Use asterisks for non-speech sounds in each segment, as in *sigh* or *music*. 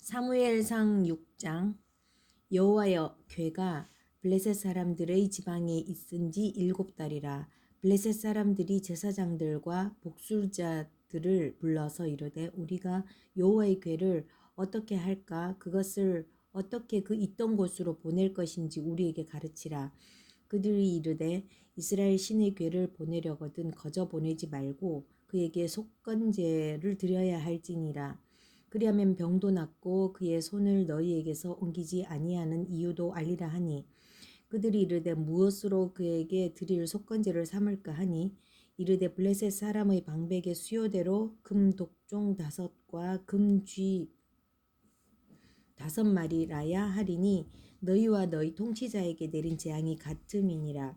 사무엘상 6장. 여호와여 괴가 블레셋 사람들의 지방에 있은 지 일곱 달이라 블레셋 사람들이 제사장들과 복술자들을 불러서 이르되 우리가 여호와의 괴를 어떻게 할까? 그것을 어떻게 그 있던 곳으로 보낼 것인지 우리에게 가르치라. 그들이 이르되 이스라엘 신의 괴를 보내려거든 거저 보내지 말고 그에게 속건제를 드려야 할지니라 그리하면 병도 낫고 그의 손을 너희에게서 옮기지 아니하는 이유도 알리라 하니 그들이 이르되 무엇으로 그에게 드릴 속건제를 삼을까 하니 이르되 블레셋 사람의 방백의 수요대로 금 독종 다섯과 금쥐 다섯 마리라야 하리니 너희와 너희 통치자에게 내린 재앙이 같음이니라.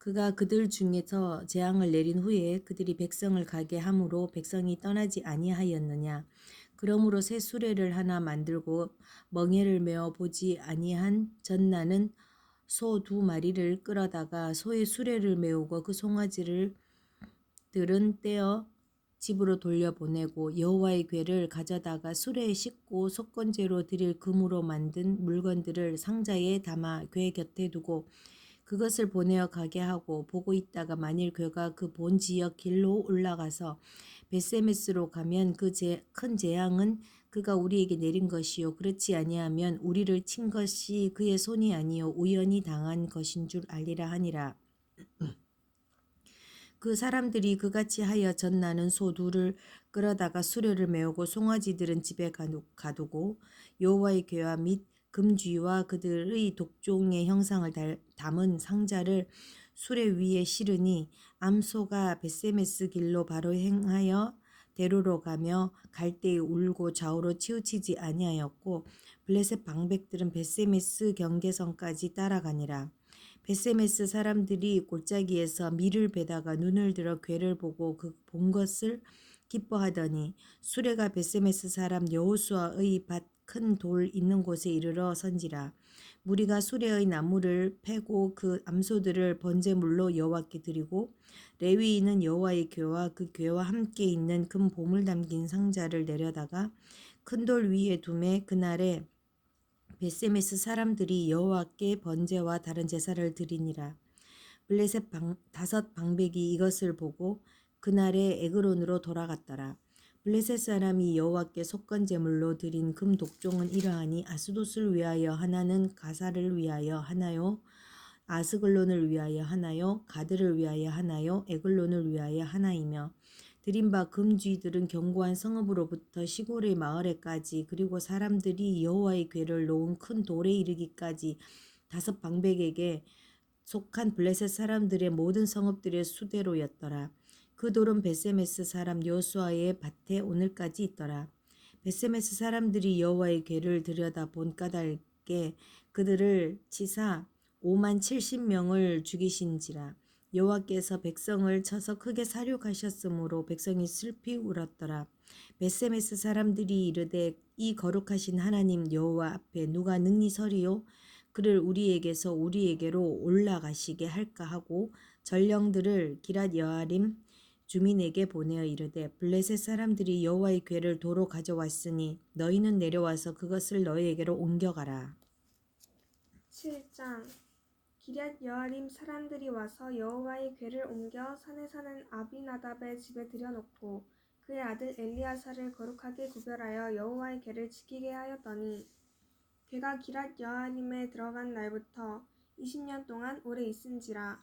그가 그들 중에서 재앙을 내린 후에 그들이 백성을 가게 함으로 백성이 떠나지 아니하였느냐. 그러므로 새 수레를 하나 만들고 멍에를 메어 보지 아니한 전나는 소 두 마리를 끌어다가 소의 수레를 메우고 그 송아지를 들은 떼어 집으로 돌려보내고 여호와의 궤를 가져다가 수레에 싣고 속건제로 드릴 금으로 만든 물건들을 상자에 담아 궤 곁에 두고 그것을 보내어 가게 하고 보고 있다가 만일 그가 그 본 지역 길로 올라가서 베세메스로 가면 그 큰 재앙은 그가 우리에게 내린 것이요 그렇지 아니하면 우리를 친 것이 그의 손이 아니요 우연히 당한 것인 줄 알리라 하니라. *clears throat* 그 사람들이 그같이 하여 전나는 소 둘을 끌어다가 수레를 메우고 송아지들은 집에 가두고 여호와의 궤와 및 금쥐와 그들의 독종의 형상을 담은 상자를 수레 위에 실으니 암소가 베세메스 길로 바로 행하여 대로로 가며 갈대에 울고 좌우로 치우치지 아니하였고 블레셋 방백들은 베세메스 경계선까지 따라가니라. 베세메스 사람들이 골짜기에서 밀을 베다가 눈을 들어 괴를 보고 그 본 것을 기뻐하더니 수레가 베세메스 사람 여호수아의 밭 큰 돌 있는 곳에 이르러 선지라. 무리가 수레의 나무를 패고 그 암소들을 번제물로 여호와께 드리고 레위인은 여호와의 궤와 그 궤와 함께 있는 금 보물 담긴 상자를 내려다가 큰 돌 위에 두매 그날에 베세메스 사람들이 여호와께 번제와 다른 제사를 드리니라. 블레셋 방, 다섯 방백이 이것을 보고 그날에 에그론으로 돌아갔더라. 블레셋 사람이 여호와께 속건 제물로 드린 금 독종은 이러하니 아스돗을 위하여 하나는 가사를 위하여 하나요 아스글론을 위하여 하나요 가드를 위하여 하나요 에글론을 위하여 하나이며 드린 바 금쥐들은 견고한 성읍으로부터 시골의 마을에까지 그리고 사람들이 여호와의 궤를 놓은 큰 돌에 이르기까지 다섯 방백에게 속한 블레셋 사람들의 모든 성읍들의 수대로였더라. 그 돌은 베세메스 사람 여수아의 밭에 오늘까지 있더라. 베세메스 사람들이 여호와의 궤를 들여다본 까닭에 그들을 치사 5만 70명을 죽이신지라. 여호와께서 백성을 쳐서 크게 사륙하셨으므로 백성이 슬피 울었더라. 베세메스 사람들이 이르되 이 거룩하신 하나님 여호와 앞에 누가 능히 서리요? 그를 우리에게서 우리에게로 올라가시게 할까 하고 전령들을 기랏 여아림 주민에게 보내어 이르되 블레셋 사람들이 여호와의 궤를 도로 가져왔으니 너희는 내려와서 그것을 너희에게로 옮겨가라. 7장 기럇 여아림 사람들이 와서 여호와의 궤를 옮겨 산에 사는 아비나답의 집에 들여놓고 그의 아들 엘리아사를 거룩하게 구별하여 여호와의 궤를 지키게 하였더니 궤가 기럇 여아림에 들어간 날부터 20년 동안 오래 있은지라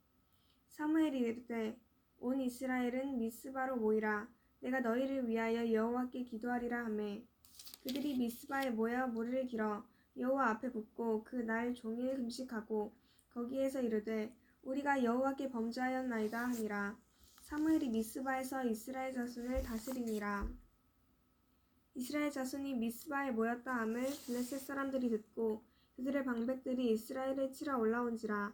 사무엘이 이르되 온 이스라엘은 미스바로 모이라. 내가 너희를 위하여 여호와께 기도하리라 하매. 그들이 미스바에 모여 무리를 길어 여호와 앞에 붙고 그 날 종일 금식하고 거기에서 이르되 우리가 여호와께 범죄하였나이다 하니라. 사무엘이 미스바에서 이스라엘 자손을 다스리니라. 이스라엘 자손이 미스바에 모였다 함을 블레셋 사람들이 듣고 그들의 방백들이 이스라엘을 치러 올라온지라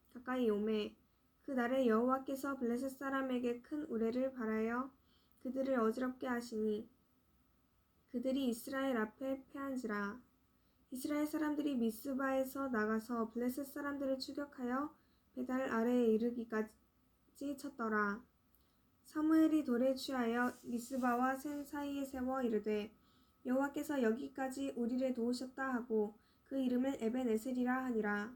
가까이 오매 그 날에 여호와께서 블레셋 사람에게 큰 우레를 발하여 그들을 어지럽게 하시니 그들이 이스라엘 앞에 패한지라. 이스라엘 사람들이 미스바에서 나가서 블레셋 사람들을 추격하여 배달 아래에 이르기까지 쳤더라. 사무엘이 돌에 취하여 미스바와 센 사이에 세워 이르되 여호와께서 여기까지 우리를 도우셨다 하고 그 이름을 에벤에셀이라 하니라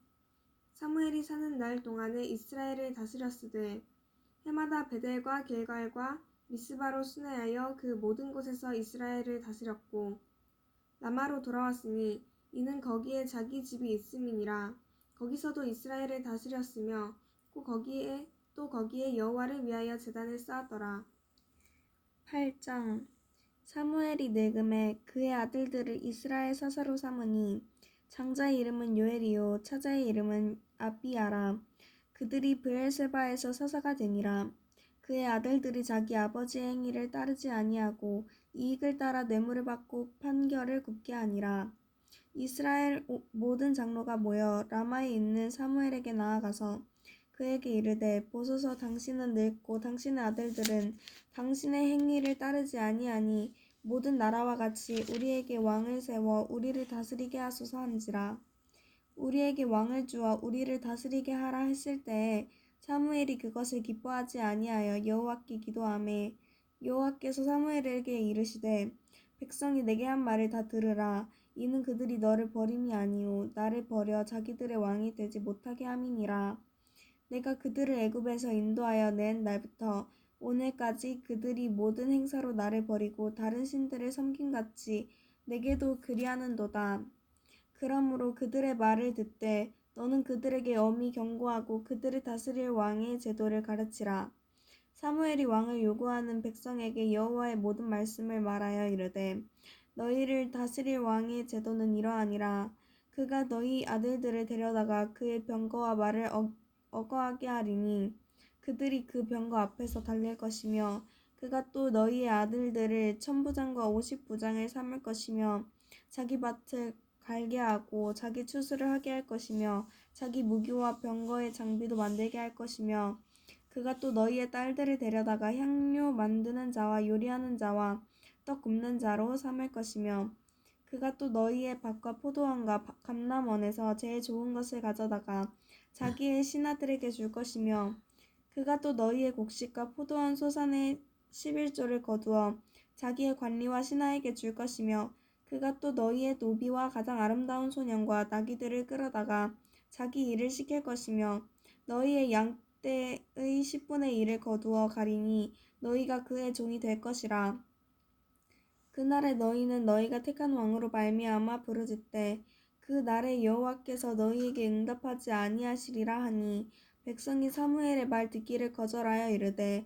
사무엘이 사는 날 동안에 이스라엘을 다스렸으되 해마다 베델과 길갈과 미스바로 순회하여 그 모든 곳에서 이스라엘을 다스렸고 라마로 돌아왔으니 이는 거기에 자기 집이 있음이니라 거기서도 이스라엘을 다스렸으며 또 거기에 또 거기에 여호와를 위하여 제단을 쌓았더라. 8장 사무엘이 늙음에 그의 아들들을 이스라엘 사사로 삼으니 장자의 이름은 요엘이요 차자의 이름은 아비아라. 그들이 브엘세바에서 사사가 되니라. 그의 아들들이 자기 아버지의 행위를 따르지 아니하고 이익을 따라 뇌물을 받고 판결을 굽게 하니라. 이스라엘 오- 모든 장로가 모여 라마에 있는 사무엘에게 나아가서 그에게 이르되 보소서 당신은 늙고 당신의 아들들은 당신의 행위를 따르지 아니하니 모든 나라와 같이 우리에게 왕을 세워 우리를 다스리게 하소서 한지라 우리에게 왕을 주어 우리를 다스리게 하라 했을 때에 사무엘이 그것을 기뻐하지 아니하여 여호와께 기도하매 여호와께서 사무엘에게 이르시되 백성이 내게 한 말을 다 들으라. 이는 그들이 너를 버림이 아니오. 나를 버려 자기들의 왕이 되지 못하게 함이니라. 내가 그들을 애굽에서 인도하여 낸 날부터 오늘까지 그들이 모든 행사로 나를 버리고 다른 신들을 섬김같이 내게도 그리하는도다. 그러므로 그들의 말을 듣되 너는 그들에게 엄히 경고하고 그들을 다스릴 왕의 제도를 가르치라. 사무엘이 왕을 요구하는 백성에게 여호와의 모든 말씀을 말하여 이르되 너희를 다스릴 왕의 제도는 이러하니라. 그가 너희 아들들을 데려다가 그의 병거와 말을 어, 어거하게 하리니 그들이 그 병거 앞에서 달릴 것이며 그가 또 너희의 아들들을 천부장과 오십부장을 삼을 것이며 자기 밭을 갈게 하고 자기 추수를 하게 할 것이며 자기 무기와 병거의 장비도 만들게 할 것이며 그가 또 너희의 딸들을 데려다가 향료 만드는 자와 요리하는 자와 떡 굽는 자로 삼을 것이며 그가 또 너희의 밭과 포도원과 바- 감람원에서 제일 좋은 것을 가져다가 자기의 신하들에게 줄 것이며 그가 또 너희의 곡식과 포도원 소산의 11조를 거두어 자기의 관리와 신하에게 줄 것이며 그가 또 너희의 노비와 가장 아름다운 소년과 나귀들을 끌어다가 자기 일을 시킬 것이며 너희의 양떼의 10분의 1을 거두어 가리니 너희가 그의 종이 될 것이라. 그날에 너희는 너희가 택한 왕으로 말미암아 부르짖되 그 날에 여호와께서 너희에게 응답하지 아니하시리라 하니 백성이 사무엘의 말 듣기를 거절하여 이르되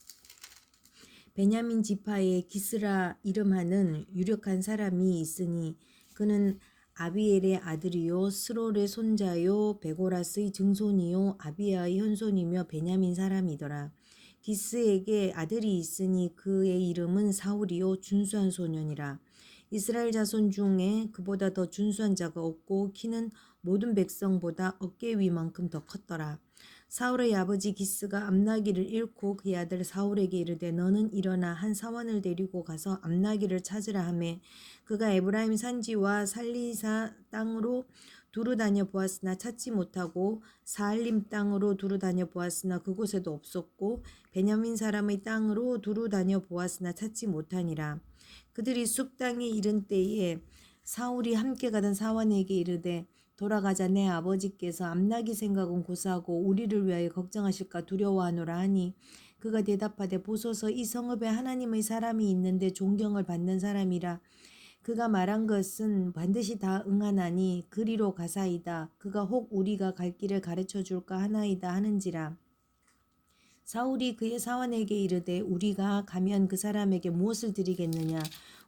베냐민 지파의 기스라 이름하는 유력한 사람이 있으니 그는 아비엘의 아들이요 스롤의 손자요 베고라스의 증손이요 아비야의 현손이며 베냐민 사람이더라. 기스에게 아들이 있으니 그의 이름은 사울이요 준수한 소년이라. 이스라엘 자손 중에 그보다 더 준수한 자가 없고 키는 모든 백성보다 어깨 위만큼 더 컸더라. 사울의 아버지 기스가 암나기를 잃고 그의 아들 사울에게 이르되 너는 일어나 한 사원을 데리고 가서 암나기를 찾으라 하매. 그가 에브라임 산지와 살리사 땅으로 두루 다녀 보았으나 찾지 못하고 사알림 땅으로 두루 다녀 보았으나 그곳에도 없었고 베냐민 사람의 땅으로 두루 다녀 보았으나 찾지 못하니라. 그들이 숲 땅에 이른 때에 사울이 함께 가던 사원에게 이르되 돌아가자 내 아버지께서 암나기 생각은 고사하고 우리를 위하여 걱정하실까 두려워하노라 하니 그가 대답하되 보소서 이 성읍에 하나님의 사람이 있는데 존경을 받는 사람이라. 그가 말한 것은 반드시 다 응하나니 그리로 가사이다. 그가 혹 우리가 갈 길을 가르쳐 줄까 하나이다 하는지라. 사울이 그의 사원에게 이르되 우리가 가면 그 사람에게 무엇을 드리겠느냐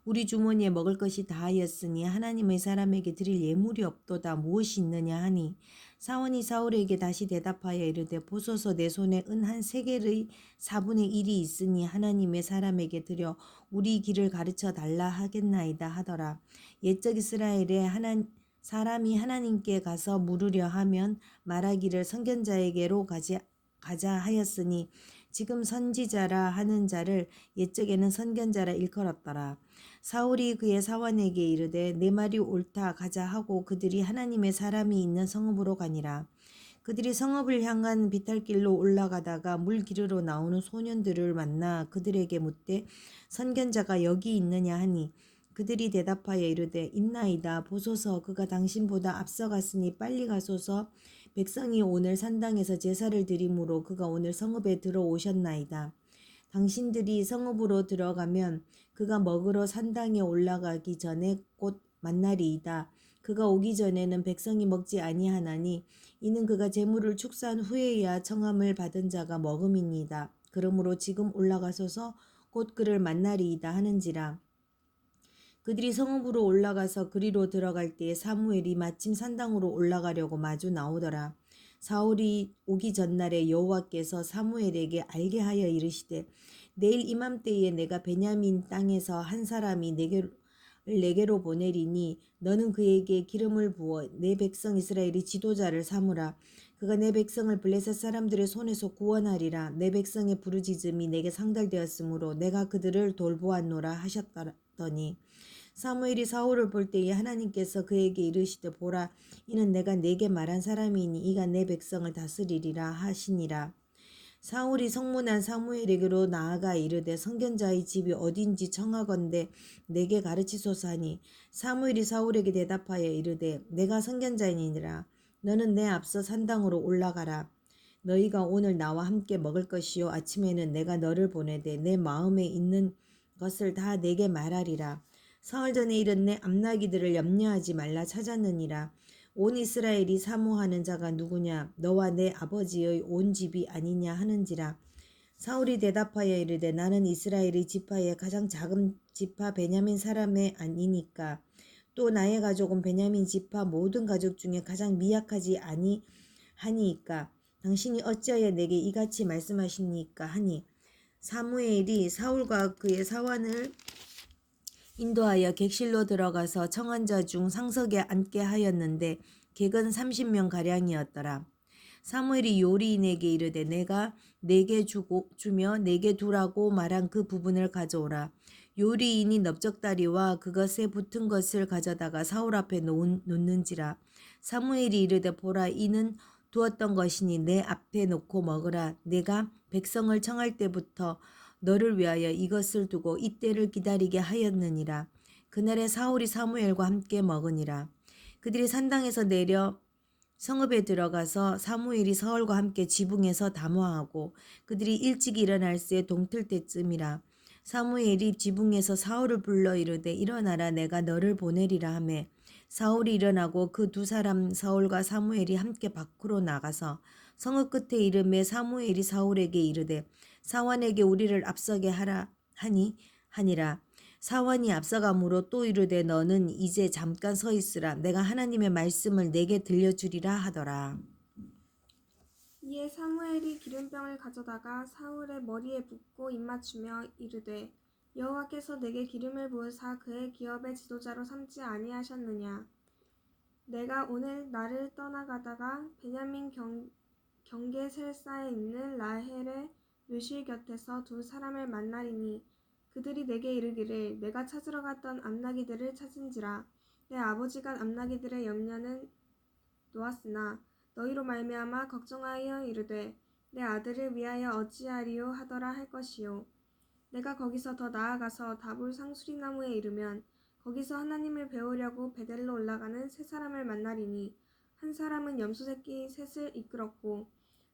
우리 주머니에 먹을 것이 다하였으니 하나님의 사람에게 드릴 예물이 없도다 무엇이 있느냐 하니 사원이 사울에게 다시 대답하여 이르되 보소서 내 손에 은 한 세겔의 사분의 일이 있으니 하나님의 사람에게 드려 우리 길을 가르쳐 달라 하겠나이다 하더라 옛적 이스라엘에 하나 사람이 하나님께 가서 물으려 하면 말하기를 선견자에게로 가지 가자 하였으니 지금 선지자라 하는 자를 옛적에는 선견자라 일컬었더라. 사울이 그의 사원에게 이르되 내 말이 옳다 가자 하고 그들이 하나님의 사람이 있는 성읍으로 가니라. 그들이 성읍을 향한 비탈길로 올라가다가 물 기르러 나오는 소년들을 만나 그들에게 묻되 선견자가 여기 있느냐 하니 그들이 대답하여 이르되 있나이다 보소서 그가 당신보다 앞서갔으니 빨리 가소서 백성이 오늘 산당에서 제사를 드림으로 그가 오늘 성읍에 들어오셨나이다. 당신들이 성읍으로 들어가면 그가 먹으러 산당에 올라가기 전에 곧 만날이이다. 그가 오기 전에는 백성이 먹지 아니하나니 이는 그가 재물을 축사한 후에야 청함을 받은 자가 먹음이니이다. 그러므로 지금 올라가소서 곧 그를 만나리이다 하는지라. 그들이 성읍으로 올라가서 그리로 들어갈 때에 사무엘이 마침 산당으로 올라가려고 마주 나오더라. 사울이 오기 전날에 여호와께서 사무엘에게 알게 하여 이르시되 내일 이맘때에 내가 베냐민 땅에서 한 사람이 내게 내게로 보내리니 너는 그에게 기름을 부어 내 백성 이스라엘이 지도자를 삼으라. 그가 내 백성을 블레셋 사람들의 손에서 구원하리라. 내 백성의 부르짖음이 내게 상달되었으므로 내가 그들을 돌보았노라 하셨더니 사무엘이 사울을 볼 때에 하나님께서 그에게 이르시되 보라 이는 내가 내게 말한 사람이니 이가 내 백성을 다스리리라 하시니라. 사울이 성문한 사무엘에게로 나아가 이르되 선견자의 집이 어딘지 청하건대 내게 가르치소서 하니. 사무엘이 사울에게 대답하여 이르되 내가 선견자이니라. 너는 내 앞서 산당으로 올라가라. 너희가 오늘 나와 함께 먹을 것이요. 아침에는 내가 너를 보내되 내 마음에 있는 것을 다 내게 말하리라 사흘 전에 이른 내 암나기들을 염려하지 말라 찾았느니라. 온 이스라엘이 사모하는 자가 누구냐? 너와 내 아버지의 온 집이 아니냐 하는지라. 사울이 대답하여 이르되 나는 이스라엘의 지파의 가장 작은 지파 베냐민 사람의 아니니까. 또 나의 가족은 베냐민 지파 모든 가족 중에 가장 미약하지 아니하니까. 당신이 어찌하여 내게 이같이 말씀하십니까 하니 사무엘이 사울과 그의 사원을 인도하여 객실로 들어가서 청한자 중 상석에 앉게 하였는데 객은 30명 가량이었더라. 사무엘이 요리인에게 이르되 내가 내게 주고 주며 내게 두라고 말한 그 부분을 가져오라. 요리인이 넓적다리와 그것에 붙은 것을 가져다가 사울 앞에 놓은, 놓는지라. 사무엘이 이르되 보라 이는 두었던 것이니 내 앞에 놓고 먹으라. 내가 백성을 청할 때부터 너를 위하여 이것을 두고 이때를 기다리게 하였느니라. 그날에 사울이 사무엘과 함께 먹으니라. 그들이 산당에서 내려 성읍에 들어가서 사무엘이 사울과 함께 지붕에서 담화하고 그들이 일찍 일어날 새 동틀 때쯤이라 사무엘이 지붕에서 사울을 불러 이르되 일어나라 내가 너를 보내리라 하매 사울이 일어나고 그 두 사람 사울과 사무엘이 함께 밖으로 나가서 성읍 끝에 이름에 사무엘이 사울에게 이르되 사원에게 우리를 앞서게 하라 하니 하니라. 사원이 앞서가므로 또 이르되 너는 이제 잠깐 서 있으라. 내가 하나님의 말씀을 내게 들려주리라 하더라. 이에 사무엘이 기름병을 가져다가 사울의 머리에 붓고 입맞추며 이르되 여호와께서 내게 기름을 부으사 그의 기업의 지도자로 삼지 아니하셨느냐? 내가 오늘 나를 떠나가다가 베냐민 경, 경계셀사에 있는 라헬의 묘실 곁에서 두 사람을 만나리니 그들이 내게 이르기를 내가 찾으러 갔던 암나기들을 찾은지라 내 아버지가 암나기들의 염려는 놓았으나 너희로 말미암아 걱정하여 이르되 내 아들을 위하여 어찌하리요 하더라 할 것이요. 내가 거기서 더 나아가서 다볼 상수리나무에 이르면 거기서 하나님을 배우려고 베델로 올라가는 세 사람을 만나리니 한 사람은 염소 새끼 셋을 이끌었고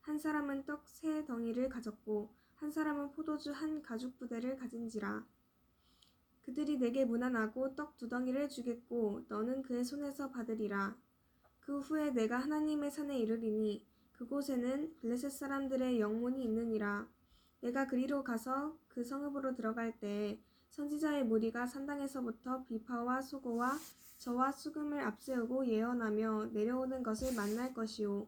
한 사람은 떡 세 덩이를 가졌고 한 사람은 포도주 한 가죽 부대를 가진지라 그들이 내게 무난하고 떡 두 덩이를 주겠고 너는 그의 손에서 받으리라 그 후에 내가 하나님의 산에 이르리니 그곳에는 블레셋 사람들의 영문이 있느니라. 내가 그리로 가서 그 성읍으로 들어갈 때에 선지자의 무리가 산당에서부터 비파와 소고와 저와 수금을 앞세우고 예언하며 내려오는 것을 만날 것이요.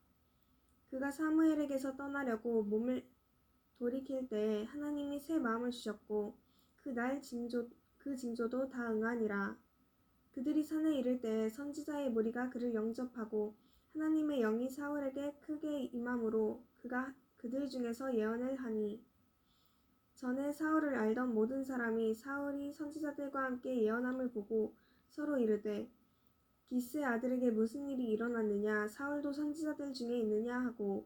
그가 사무엘에게서 떠나려고 몸을 돌이킬 때에 하나님이 새 마음을 주셨고 그날 징조 그 징조도 다 응하니라. 그들이 산에 이를 때 선지자의 무리가 그를 영접하고 하나님의 영이 사울에게 크게 임함으로 그가 그들 중에서 예언을 하니 전에 사울을 알던 모든 사람이 사울이 선지자들과 함께 예언함을 보고 서로 이르되 기스의 아들에게 무슨 일이 일어났느냐 사울도 선지자들 중에 있느냐 하고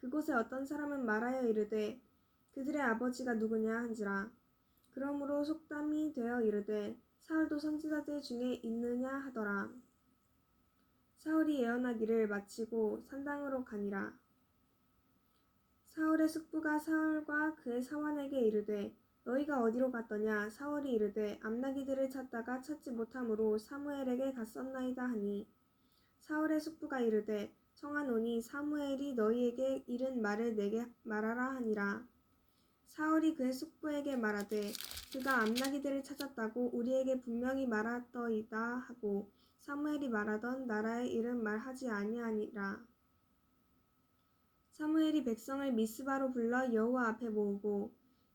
그곳에 어떤 사람은 말하여 이르되 그들의 아버지가 누구냐 한지라 그러므로 속담이 되어 이르되 사울도 선지자들 중에 있느냐 하더라. 사울이 예언하기를 마치고 산당으로 가니라. 사울의 숙부가 사울과 그의 사환에게 이르되 너희가 어디로 갔더냐? 사울이 이르되 암나기들을 찾다가 찾지 못함으로 사무엘에게 갔었나이다 하니. 사울의 숙부가 이르되 청하노니 사무엘이 너희에게 이른 말을 내게 말하라 하니라. 사울이 그의 숙부에게 말하되 그가 암나기들을 찾았다고 우리에게 분명히 말하더이다 하고 사무엘이 말하던 나라의 이름 말하지 아니하니라. 사무엘이 백성을 미스바로 불러 여호와 앞에 모으고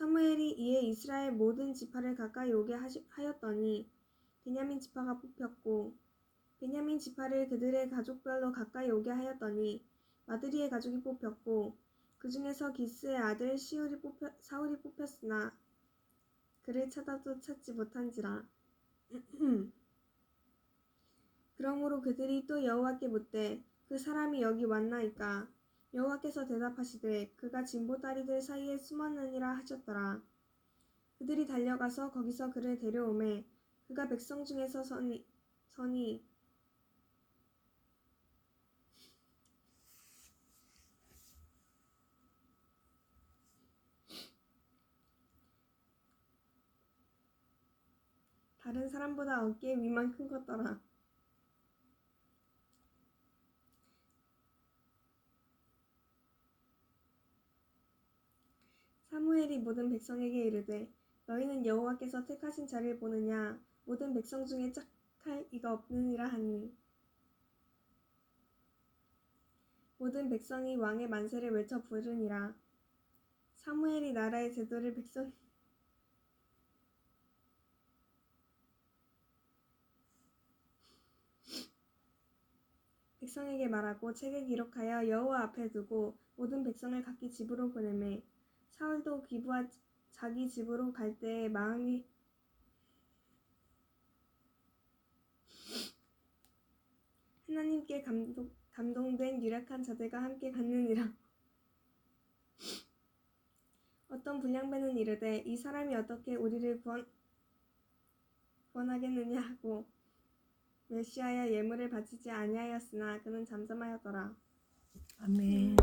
사무엘이 이에 이스라엘 모든 지파를 가까이 오게 하였더니 베냐민 지파가 뽑혔고 베냐민 지파를 그들의 가족별로 가까이 오게 하였더니 마드리의 가족이 뽑혔고 그 중에서 기스의 아들 시울이 뽑혀, 사울이 뽑혔으나 그를 찾아도 찾지 못한지라. *clears throat* 그러므로 그들이 또 여호와께 묻되 그 사람이 여기 왔나이까 여호와께서 대답하시되 그가 진보 다리들 사이에 숨었느니라 하셨더라. 그들이 달려가서 거기서 그를 데려오매 그가 백성 중에서 선이, 선이 다른 사람보다 어깨에 위만 큰 것더라. 사무엘이 모든 백성에게 이르되 너희는 여호와께서 택하신 자를 보느냐? 모든 백성 중에 짝할 이가 없느니라 하니. 모든 백성이 왕의 만세를 외쳐 부르니라. 사무엘이 나라의 제도를 백성 백성에게 말하고 책에 기록하여 여호와 앞에 두고 모든 백성을 각기 집으로 보내매 사울도 기부하 자기 집으로 갈 때에 마음이 하나님께 감동, 감동된 유력한 자들과 함께 갔느니라. 어떤 불량배는 이르되 이 사람이 어떻게 우리를 구원, 구원하겠느냐 하고 메시아야 예물을 바치지 아니하였으나 그는 잠잠하였더라. 아멘.